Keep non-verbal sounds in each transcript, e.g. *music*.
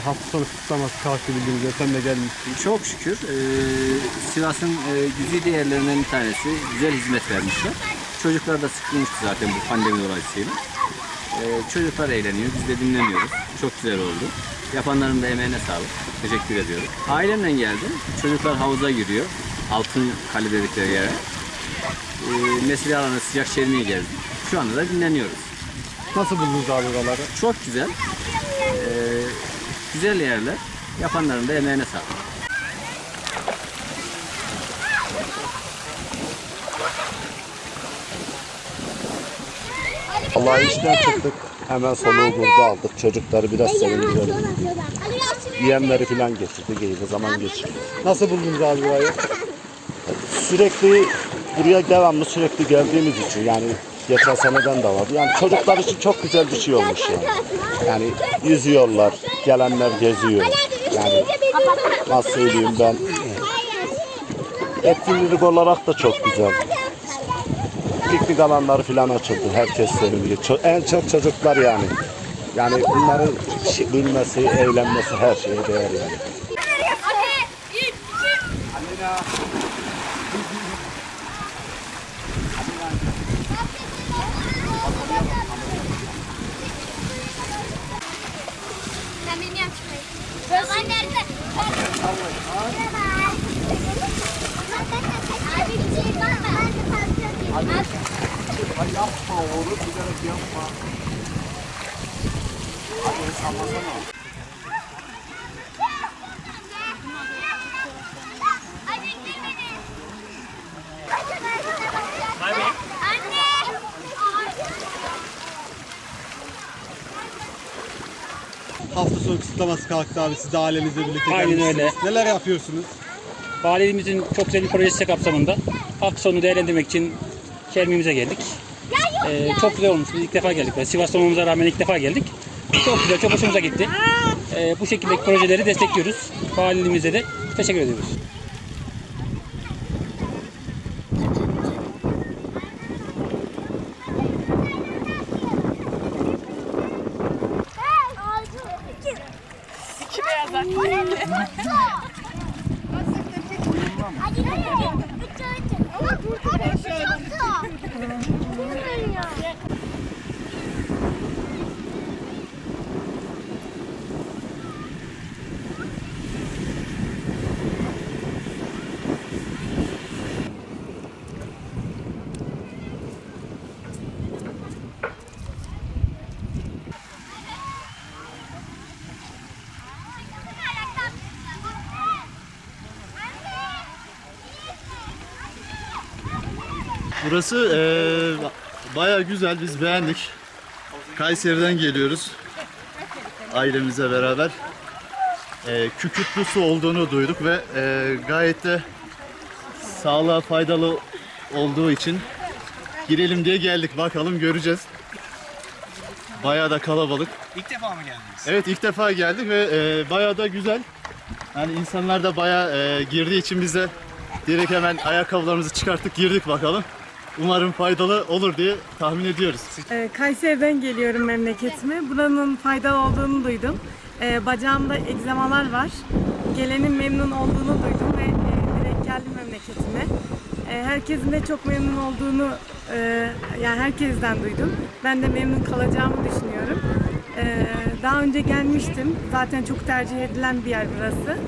Hafta sonu kutlaması kalktı bildiğinizde sen de gelmişsin. Çok şükür e, Sivas'ın e, güzide yerlerinden bir tanesi. Güzel hizmet vermişler. Çocuklar da sıkılmıştı zaten bu pandemi dolayısıyla. E, çocuklar eğleniyor, biz de dinleniyoruz. Çok güzel oldu. Yapanların da emeğine sağlık. Teşekkür ediyorum. Ailemle geldim. Çocuklar havuza giriyor. Altın kale dedikleri yere. E, Mesire alanı sıcak şerini gezdik. Şu anda da dinleniyoruz. Nasıl buldunuz abi buraları? Çok güzel. Güzel yerler. Yapanların da emeğine sağlık. Allah işten çıktık. Hemen soluğumuzu aldık. Çocukları biraz sevindirelim. Yemleri falan getirdik. İyi bir zaman geçirdik. Nasıl buldunuz abi burayı? *laughs* Sürekli buraya devamlı sürekli geldiğimiz için yani geçen seneden de vardı. Yani çocuklar için çok güzel bir şey olmuş yani. Yani yüzüyorlar, gelenler geziyor. Yani nasıl söyleyeyim ben etkinlik olarak da çok güzel. Piknik alanları falan açıldı. Herkes. Ço- en çok çocuklar yani. Yani bunların bilmesi, eğlenmesi her şeye değer yani. Ben bilmiyorum çıkmayı. Baban nerede? Abi bir şey var mı? Ben de kalkıyorum. Abi. Ay bekle beni. Anne. Hafta sonu kutlaması kalktı abi. Siz de ailenizle birlikte Aynen gelmişsiniz. öyle. Neler yapıyorsunuz? Valiliğimizin çok güzel bir projesi kapsamında hafta sonu değerlendirmek için Kermi'mize geldik. Ee, çok güzel olmuş. Biz ilk defa geldik. Sivas'ta olmamıza rağmen ilk defa geldik. Çok güzel, çok hoşumuza gitti. Ee, bu şekildeki projeleri destekliyoruz. Valiliğimize de teşekkür ediyoruz. Burası eee baya güzel, biz beğendik. Kayseri'den geliyoruz. Ailemizle beraber. Eee kükürtlü su olduğunu duyduk ve eee, gayet de sağlığa faydalı olduğu için girelim diye geldik. Bakalım göreceğiz. Bayağı da kalabalık. İlk defa mı geldiniz? Evet ilk defa geldik ve eee bayağı da güzel. Yani insanlar da bayağı eee, girdiği için biz de direkt hemen ayakkabılarımızı çıkarttık girdik bakalım. Umarım faydalı olur diye tahmin ediyoruz. Ee, Kayseri'den geliyorum memleketime. Buranın faydalı olduğunu duydum. Ee, bacağımda egzamalar var. Gelenin memnun olduğunu duydum ve e, direkt geldim memleketime. Ee, herkesin de çok memnun olduğunu, e, yani herkesten duydum. Ben de memnun kalacağımı düşünüyorum. Ee, daha önce gelmiştim. Zaten çok tercih edilen bir yer burası.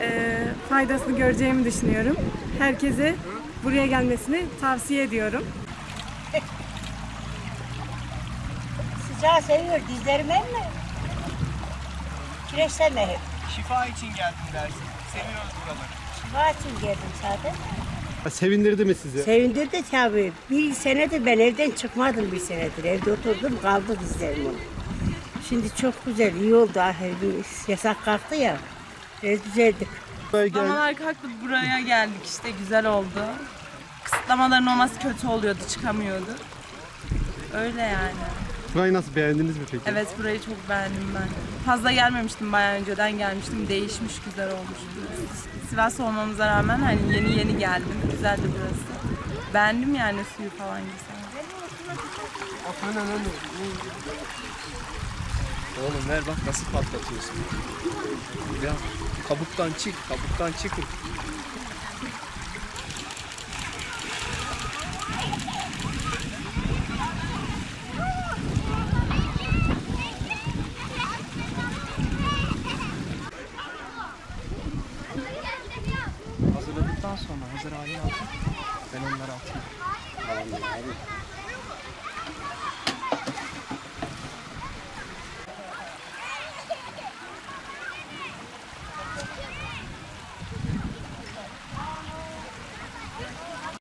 Ee, faydasını göreceğimi düşünüyorum. Herkese buraya gelmesini tavsiye ediyorum. Sıcağı seviyor. Dizlerim mi? Kireçleme hep. Şifa için geldim dersin. Seviyoruz buraları. Şifa için geldim zaten. Sevindirdi mi sizi? Sevindirdi tabii. Bir senedir ben evden çıkmadım bir senedir. Evde oturdum kaldı dizlerim onu. Şimdi çok güzel, iyi oldu. Ah, bir Yasak kalktı ya. Biraz düzeldik. Kısıtlamalar kalktı buraya geldik işte güzel oldu. Kısıtlamaların olması kötü oluyordu çıkamıyordu. Öyle yani. Burayı nasıl beğendiniz mi peki? Evet burayı çok beğendim ben. Fazla gelmemiştim bayağı önceden gelmiştim. Değişmiş güzel olmuş. Sivas olmamıza rağmen hani yeni yeni geldim. Güzeldi burası. Beğendim yani suyu falan güzel. Oğlum ver bak nasıl patlatıyorsun. Ya kabuktan çık, kabuktan çıkın. Hazırladıktan sonra hazır haline atın. Ben onları atayım. Tamamdır abi.